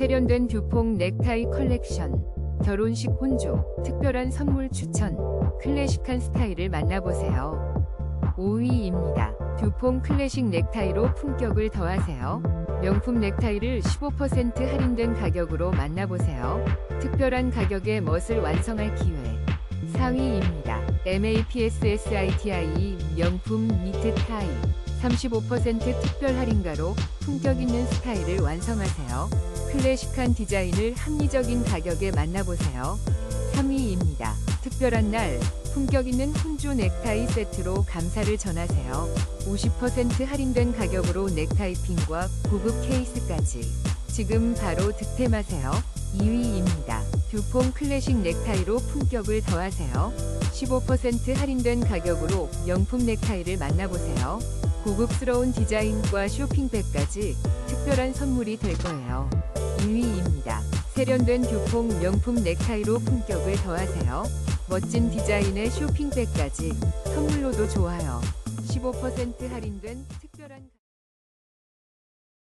세련된 듀퐁 넥타이 컬렉션, 결혼식 혼조, 특별한 선물 추천, 클래식한 스타일을 만나보세요. 5위입니다. 듀퐁 클래식 넥타이로 품격을 더하세요. 명품 넥타이를 15% 할인된 가격으로 만나보세요. 특별한 가격에 멋을 완성할 기회. 4위입니다. MAPSSITI 명품 니트 타이 35% 특별 할인가로 품격 있는 스타일을 완성하세요. 클래식한 디자인을 합리적인 가격에 만나보세요. 3위입니다. 특별한 날 품격 있는 훈주 넥타이 세트로 감사를 전하세요. 50% 할인된 가격으로 넥타이 핀과 고급 케이스까지. 지금 바로 득템하세요. 2위입니다. 듀퐁 클래식 넥타이로 품격을 더하세요. 15% 할인된 가격으로 명품 넥타이를 만나보세요. 고급스러운 디자인과 쇼핑백까지 특별한 선물이 될 거예요. 2위입니다. 세련된 듀퐁 명품 넥타이로 품격을 더하세요. 멋진 디자인의 쇼핑백까지 선물로도 좋아요. 15% 할인된 특별한